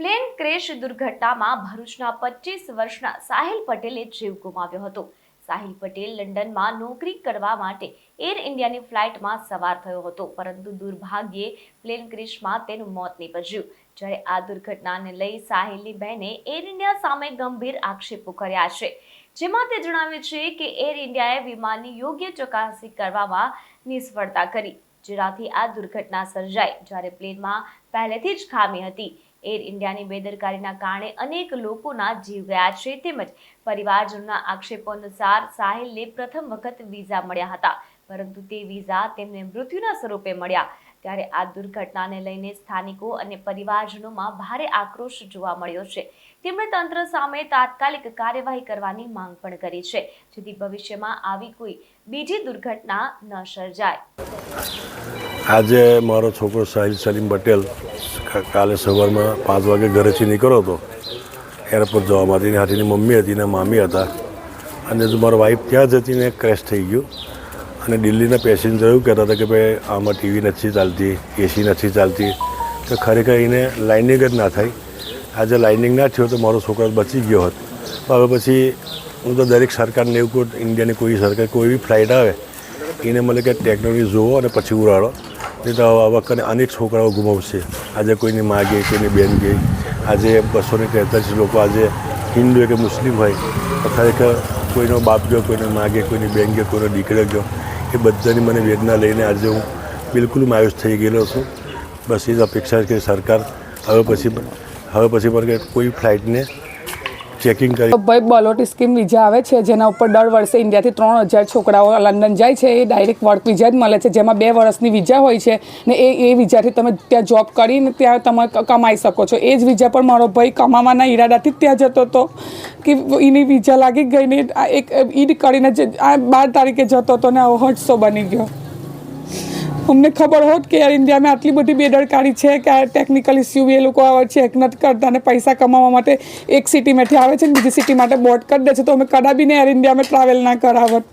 Plane crash દુર્ઘટનામાં ભરૂચના પચીસ વર્ષના સાહિલ પટેલે જીવ ગુમાવ્યો હતો. સાહિલ પટેલ લંડનમાં નોકરી કરવા માટે એર ઇન્ડિયાની ફ્લાઇટમાં સવાર થયો હતો, પરંતુ દુર્ભાગ્યે પ્લેન ક્રેશમાં તેનું મોત નીપજ્યું. જ્યારે આ દુર્ઘટનાને લઈ સાહિલની બહેને એર ઇન્ડિયા સામે ગંભીર આક્ષેપો કર્યા છે. જેમાં તે જણાવ્યું છે કે એર ઇન્ડિયાએ વિમાનની યોગ્ય ચકાસણી કરવામાં નિષ્ફળતા કરી, જેનાથી આ દુર્ઘટના સર્જાઈ, જ્યારે પ્લેનમાં પહેલેથી જ ખામી હતી. એર ઇન્ડિયાની બેદરકારીના કારણે અનેક લોકોના જીવ ગયા છે. તેમજ પરિવારજનોના આક્ષેપો અનુસાર સાહિલને પ્રથમ વખત વિઝા મળ્યા હતા. પરંતુ તે વિઝા તેમને મૃત્યુના સ્વરૂપે મળ્યા. ત્યારે આ દુર્ઘટનાને લઈને સ્થાનિકો અને પરિવારજનોમાં ભારે આક્રોશ જોવા મળ્યો છે. તેમણે તંત્ર સામે તાત્કાલિક કાર્યવાહી કરવાની માંગ પણ કરી છે. જેથી ભવિષ્યમાં આવી કોઈ બીજી દુર્ઘટના ન સર્જાય. આજે મારો છોકરો સાહિલ સલીમ પટેલ કાલે સવારમાં પાંચ વાગે ઘરેથી નીકળ્યો હતો. એરપોર્ટ જવા માટે. એની હાથીની મમ્મી હતી ને મામી હતા. અને જો મારો વાઈફ ત્યાં જ હતી ને ક્રેશ થઈ ગયું. અને દિલ્હીના પેસેન્જર એવું કહેતા હતા કે ભાઈ, આમાં ટીવી નથી ચાલતી એસી નથી ચાલતી. તો ખરેખર એને લાઇનિંગ જ ના થાય. આજે લાઇનિંગ ના થયો તો મારો છોકરો બચી ગયો હોત. હવે પછી હું તો દરેક સરકારને એવું કહું ઇન્ડિયાની કોઈ સરકાર કોઈ બી ફ્લાઇટ આવે, એને મળે કે ટેકનોલોજી જોવો અને પછી ઉડાડો. નહીં તો આ વખતે અનેક છોકરાઓ ગુમાવશે. આજે કોઈની મા ગઈ કોઈની બેન ગઈ આજે બસો ને તેતાલીસ લોકો આજે હિન્દુ કે મુસ્લિમ હોય. તો ખરેખર કોઈનો બાપ ગયો, કોઈને મા ગયો કોઈની બેન ગયો, કોઈનો દીકરો ગયો. એ બધાની મને વેદના લઈને આજે હું બિલકુલ માયુસ થઈ ગયેલો છું. બસ એ જ અપેક્ષા છે કે સરકાર હવે પછી હવે પછી પણ કોઈ ફ્લાઇટને ચેકિંગ કરી. ભાઈ, બલોટ સ્કીમ વિઝા આવે છે, જેના ઉપર દર વર્ષે ઇન્ડિયાથી ત્રણ હજાર છોકરાઓ લંડન જાય છે. એ ડાયરેક્ટ વર્ક વિઝા જ મળે છે, જેમાં બે વર્ષની વિઝા હોય છે ને એ એ વિઝાથી તમે ત્યાં જોબ કરીને ત્યાં તમે કમાઈ શકો છો. એ જ વિઝા પર મારો ભાઈ કમાવાના ઈરાદાથી ત્યાં જતો હતો. કે એની વિઝા લાગી ગઈ ને એક ઈડ કરીને આ બાર તારીખે જતો હતો ને આવો હટસો બની ગયો. અમને ખબર હોત કે યાર ઇન્ડિયામાં આટલી બધી બેદરકારી છે કે આ ટેકનિકલ ઇસ્યુ એ લોકો આવે છે એક નથી કરતા અને પૈસા કમાવા માટે એક સિટીમાંથી આવે છે ને બીજી સિટી માટે બોટ કરી દે છે, તો અમે કદાબીને એર ઇન્ડિયામાં ટ્રાવેલ ના કરાવત.